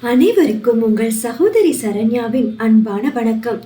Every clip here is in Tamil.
அனைவருக்கும் உங்கள் சகோதரி சரண்யாவின் அன்பான வணக்கம்.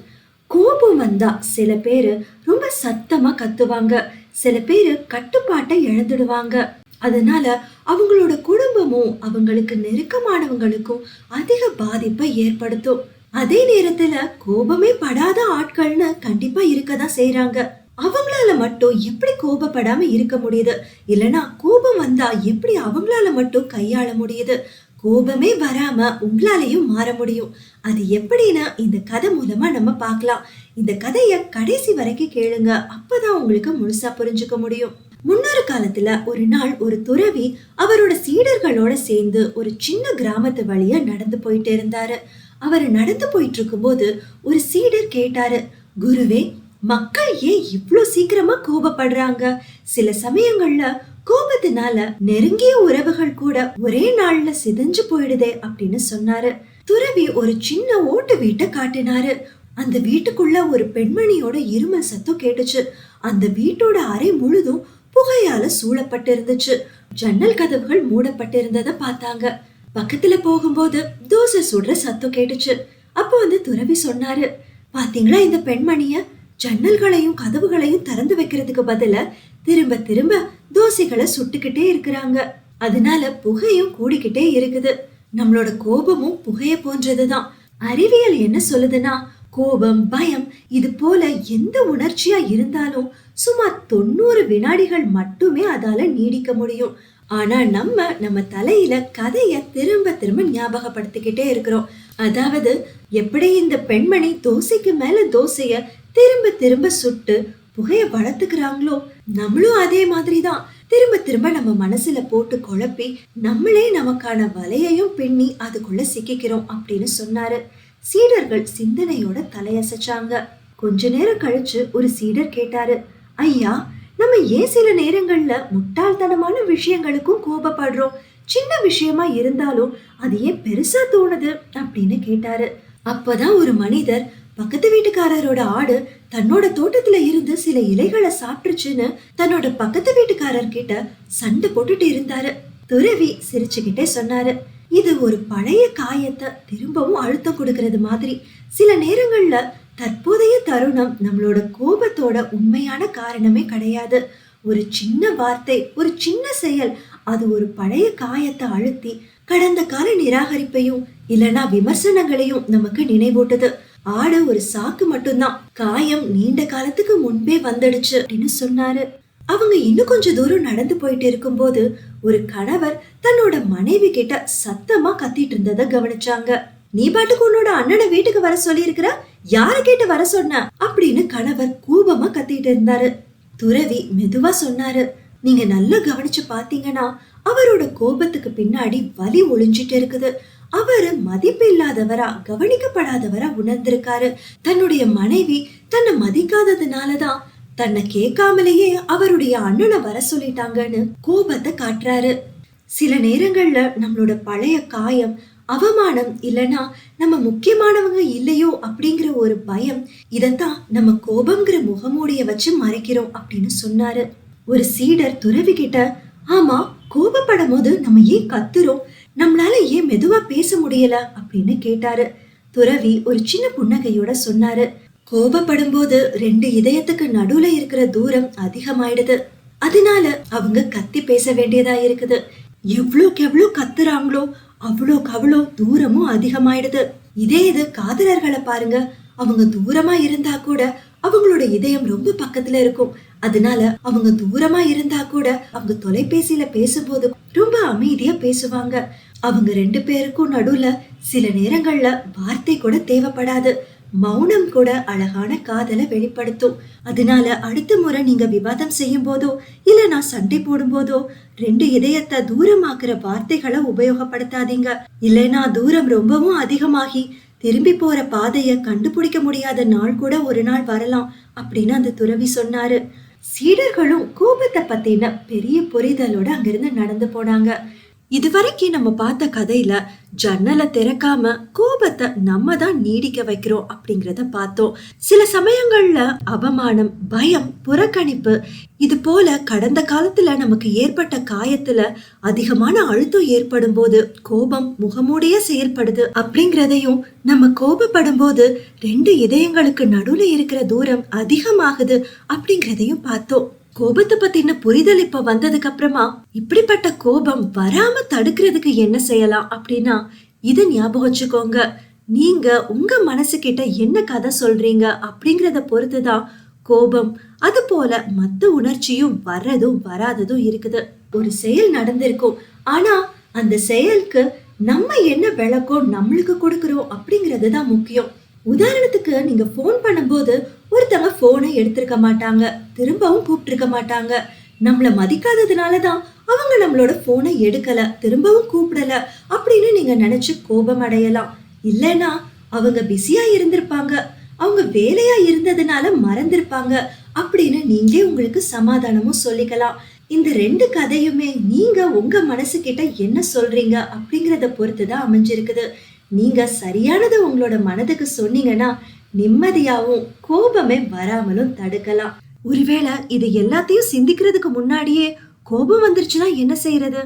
கோபம் வந்தா சில பேர் ரொம்ப சத்தமா கத்துவாங்க. சில பேர் கட்டுப்பாட்டை இழந்துடுவாங்க. அதனால அவங்களோட குடும்பமும் அவங்களுக்கு நெருக்கமானவங்களுக்கும் அதிக பாதிப்பை ஏற்படுத்தும். அதே நேரத்துல கோபமே படாத ஆட்கள்னு கண்டிப்பா இருக்கதான் செய்யறாங்க அவங்களால மட்டும் எப்படி கோபப்படாம இருக்க முடியுது. இல்லனா கோபம் வந்தா எப்படி அவங்களால மட்டும் கையாள முடியுது? கோபமே வராம உங்களாலையும் மாற முடியும். அது எப்படின்னா இந்த கதை மூலமா நம்ம பார்க்கலாம். இந்த கதையை கடைசி வரைக்கும் கேளுங்க. அப்பதான் உங்களுக்கு முழுசா புரிஞ்சுக்க முடியும். முன்னொரு காலத்துல ஒரு நாள் ஒரு துறவி அவரோட சீடர்களோட சேர்ந்து ஒரு சின்ன கிராமத்து வழியா நடந்து போயிட்டு இருந்தாரு. அவர் நடந்து போயிட்டு இருக்கும்போது ஒரு சீடர் கேட்டாரு குருவே மக்கள் ஏன் இவ்வளோ சீக்கிரமா கோபப்படுறாங்க? சில சமயங்கள்ல கோபத்தினால நெருங்கிய உறவுகள் கூட ஒரே நாள்ல சிதைஞ்சு போயிடுதே அப்படின்னு சொன்னாரு. துறவி ஒரு சின்ன ஓட்டு வீட்டை காட்டினாரு. அந்த வீட்டுக்குள்ள ஒரு பெண்மணியோட இருமல் சத்தம் கேட்டுச்சு. அந்த வீட்டோட அறை முழுதும் புகையால சூழப்பட்டு இருந்துச்சு ஜன்னல் கதவுகள் மூடப்பட்டிருந்ததை பார்த்தாங்க. பக்கத்துல போகும்போது தோசை சுடுற சத்தம் கேட்டுச்சு. அப்போ வந்து துறவி சொன்னாரு பாத்தீங்களா இந்த பெண்மணிய? ஜன்னல்களையும் கதவுகளையும் திறந்து வைக்கிறதுக்கு பதில திரும்ப திரும்ப தோசைகளை சுட்டுக்கிட்டே இருக்கிறாங்க. அதனால புகையும் கூடிக்கிட்டே இருக்குது. நம்மளோட கோபமும் புகைய போன்றதுதான். அறிவியல் என்ன சொல்லுதுன்னா கோபம் பயம் இது போல எந்த உணர்ச்சியா இருந்தாலும் சுமார் தொண்ணூறு வினாடிகள் மட்டுமே அதால நீடிக்க முடியும். ஆனா நம்ம நம்ம தலையில கதைய திரும்ப திரும்ப ஞாபகப்படுத்திக்கிட்டே இருக்கிறோம். அதாவது எப்படி இந்த பெண்மணி தோசைக்கு மேல தோசைய திரும்ப திரும்ப சுட்டு புகைய வளர்த்துக்கிறாங்களோ? நம்மளும் அதே மாதிரி தான் திரும்ப திரும்ப நம்ம மனசுல போட்டு குழப்பி நம்மளே நமக்கான வலையையும் பின்னி அதுக்குள்ள சிக்கிக்கிறோம் அப்படின்னு சொன்னாரு. சீடர்கள் சிந்தனையோட தலையசைச்சாங்க. கொஞ்ச நேரம் கழிச்சு ஒரு சீடர் கேட்டாரு ஐயா நம்ம ஏன் சில நேரங்கள்ல முட்டாள்தனமான விஷயங்களுக்கும் கோபப்படுறோம்? சின்ன விஷயமா இருந்தாலும் அது ஏன் பெருசா தோணுது? அப்படின்னு கேட்டாரு. அப்பதான் ஒரு மனிதர் பக்கத்து வீட்டுக்காரரோட ஆடு தன்னோட தோட்டத்துல இருந்து சில இலைகளை சாப்பிட்டுச்சுன்னு தன்னோட பக்கத்து வீட்டுக்காரர் கிட்ட சண்டை போட்டுட்டு இருந்தாரு. துறவி சிரிச்சுக்கிட்டே சொன்னாரு. இது ஒரு பழைய காயத்தை திரும்பவும் அழுத்தம் கொடுக்கறது மாதிரி. சில நேரங்கள்ல தற்போதைய தருணம் நம்மளோட கோபத்தோட உண்மையான காரணமே கிடையாது. ஒரு சின்ன வார்த்தை ஒரு சின்ன செயல் அது ஒரு பழைய காயத்தை அழுத்தி கடந்த கால நிராகரிப்பையும் இல்லைன்னா விமர்சனங்களையும் நமக்கு நினைவூட்டுது. ஆட ஒரு சாக்கு மட்டும்தான். காயம் நீண்ட காலத்துக்கு முன்பே வந்துடுச்சு அப்படின்னு சொன்னாரு. அவங்க இன்னும் கொஞ்ச தூரம் நடந்து போயிட்டு இருக்கும்போது ஒரு கணவர் தன்னோட மனைவி கிட்ட சத்தமா கத்திட்டு இருந்ததை கவனிச்சாங்க. நீ பாட்டுக்கு உன்னோட அண்ணனை வீட்டுக்கு வர சொல்லி இருக்கிற யார கேட்டு வர சொன்ன? அப்படின்னு கணவர் கோபமா கத்திட்டு இருந்தாரு. துறவி மெதுவா சொன்னாரு நீங்க நல்லா கவனிச்சு பாத்தீங்கன்னா அவரோட கோபத்துக்கு பின்னாடி வலி ஒளிஞ்சிட்டு இருக்குது. அவரு மதிப்பு இல்லாதவரா கவனிக்கப்படாதவரா உணர்ந்திருக்காரு. தன்னுடைய மனைவி தன்னை மதிக்காததுனாலதான் தன்னை கேட்காமலேயே அவருடைய அண்ணனை வர சொல்லிட்டாங்கன்னு கோபத்தை காட்டுறாரு. சில நேரங்கள்ல நம்மளோட பழைய காயம் அவமானம் இல்லனா நம்ம முக்கியமானவங்க இல்லையோ அப்படிங்கிற ஒரு பயம் இதைத்தான் நம்ம கோபம்ங்கிற முகமூடிய வச்சு மறைக்கிறோம் அப்படின்னு சொன்னாரு. ஒரு சீடர் துறவி கிட்ட ஆமா கோபப்படும் போது நம்ம ஏன் கத்துறோம்? நம்மளால ஏன் மெதுவா பேச முடியல? அப்படின்னு கேட்டாரு. துறவி ஒரு சின்ன புன்னகையோட சொன்னாரு. கோபப்படும் போது ரெண்டு இதயத்துக்கு நடுவுல இருக்கிற தூரம் அதிகமாயிடுது. அதனால அவங்க கத்தி பேச வேண்டியதா இருக்குது. எவ்வளோக்கு எவ்வளோ கத்துறாங்களோ அவ்வளோக்கு அவ்வளோ தூரமும் அதிகமாயிடுது. இதே இது காதலர்களை பாருங்க. அவங்க தூரமா இருந்தா கூட அவங்களோட இதயம் ரொம்ப பக்கத்துல இருக்கும். அதனால அவங்க தூரமா இருந்தா கூட அவங்க தொலைபேசியில பேசும்போது ரொம்ப அமைதியா பேசுவாங்க. அவங்க ரெண்டு பேருக்கும் நடுவுல சில நேரங்கள்ல வார்த்தை கூட தேவைப்படாது. மௌனம் கூட அழகான காதலை வெளிப்படுத்தும். அதனால அடுத்த முறை நீங்க விவாதம் செய்யும் போதோ இல்ல நான் சண்டை போடும் போதோ ரெண்டு இதயத்தை தூரமாக்குற வார்த்தைகளை உபயோகப்படுத்தாதீங்க. இல்லைன்னா தூரம் ரொம்பவும் அதிகமாகி திரும்பி போற பாதைய கண்டுபிடிக்க முடியாத நாள் கூட ஒரு நாள் வரலாம் அப்படின்னு அந்த துறவி சொன்னாரு. சீடர்களும் கோபத்தை பத்தின பெரிய புரிதலோட அங்கிருந்து நடந்து போனாங்க. இதுவரைக்கும் நம்ம பார்த்த கதையில ஜன்னலை திறக்காம கோபத்தை நம்ம தான் நீடிக்க வைக்கிறோம் அப்படிங்கிறத பார்த்தோம். சில சமயங்கள்ல அவமானம் பயம் புறக்கணிப்பு இது போல கடந்த காலத்துல நமக்கு ஏற்பட்ட காயத்துல அதிகமான அழுத்தம் ஏற்படும் போது கோபம் முகமூடிய செயல்படுது அப்படிங்கிறதையும் நம்ம கோபப்படும் போது ரெண்டு இதயங்களுக்கு நடுவுல இருக்கிற தூரம் அதிகமாகுது அப்படிங்கிறதையும் பார்த்தோம். கோபத்தை பத்தின புரிதல் இப்ப வந்ததுக்கு அப்புறமா இப்படிப்பட்ட கோபம் வராம தடுக்கிறதுக்கு என்ன செய்யலாம் அப்படின்னா இதை ஞாபகம் வச்சுக்கோங்க. நீங்க உங்க மனசு கிட்ட என்ன கதை சொல்றீங்க அப்படிங்கறத பொறுத்துதான் கோபம். அது போல மத்த உணர்ச்சியும் வர்றதும் வராததும் இருக்குது. ஒரு செயல் நடந்திருக்கும். ஆனா அந்த செயலுக்கு நம்ம என்ன விளக்கம் நம்மளுக்கு கொடுக்குறோம் அப்படிங்கிறது தான் முக்கியம். உதாரணத்துக்கு நீங்க ஃபோன் பண்ணும்போது ஒருத்தவங்க ஃபோனை எடுத்திருக்க மாட்டாங்க. திரும்பவும் கூப்பிட்டுருக்க மாட்டாங்க. நம்மள மதிக்காததுனால தான் அவங்க நம்மளோட ஃபோனை எடுக்கல திரும்பவும் கூப்பிடல அப்படின்னு நீங்க நினைச்சு கோபம் அடையலாம். இல்லைன்னா அவங்க பிஸியா இருந்திருப்பாங்க. அவங்க வேலையா இருந்ததுனால மறந்திருப்பாங்க அப்படின்னு நீங்களே உங்களுக்கு சமாதானமும் சொல்லிக்கலாம். இந்த ரெண்டு கதையுமே நீங்க உங்க மனசு கிட்ட என்ன சொல்றீங்க அப்படிங்கறத பொறுத்து தான் அமைஞ்சிருக்குது. நீங்க சரியானதை உங்களோட மனதுக்கு சொன்னீங்கன்னா நிம்மதியாவும் கோபமே வராமலும் தடுக்கலாம். ஒருவேளை இது எல்லாத்தையும் சிந்திக்கிறதுக்கு முன்னாடியே கோபம் வந்துருச்சுன்னா என்ன செய்யறது?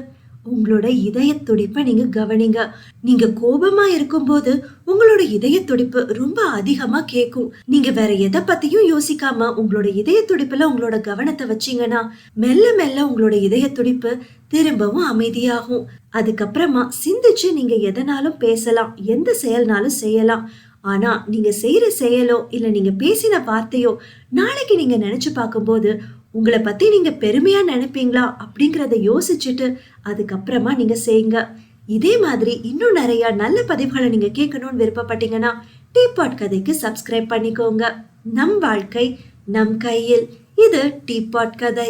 உங்களோட இதய துடிப்பை நீங்க கவனிங்க. நீங்க கோபமா இருக்கும்போது உங்களோட இதய துடிப்பு ரொம்ப அதிகமா கேட்கும் நீங்க வேற எதை பத்தியும் யோசிக்காம உங்களோட இதய துடிப்புல உங்களோட கவனத்தை வச்சீங்கன்னா மெல்ல மெல்ல உங்களோட இதய துடிப்பு திரும்பவும் அமைதியாகும். அதுக்கப்புறமா சிந்திச்சு நீங்க எதனாலும் பேசலாம் எந்த செயல்னாலும் செய்யலாம். ஆனா நீங்க செய்யற செயலோ இல்ல நீங்க பேசின வார்த்தையோ நாளைக்கு நீங்க நினைச்சு பார்க்கும்போது உங்களை பத்தி நீங்க பெருமையா நினைப்பீங்களா? அப்படிங்கிறத யோசிச்சுட்டு அதுக்கப்புறமா நீங்க செய்யுங்க இதே மாதிரி இன்னும் நிறைய நல்ல பதிவுகளை நீங்க கேட்கணும்னு விருப்பப்பட்டீங்கன்னா டீபாட் கதைக்கு சப்ஸ்கிரைப் பண்ணிக்கோங்க. நம் வாழ்க்கை நம் கையில். இது டீபாட் கதை.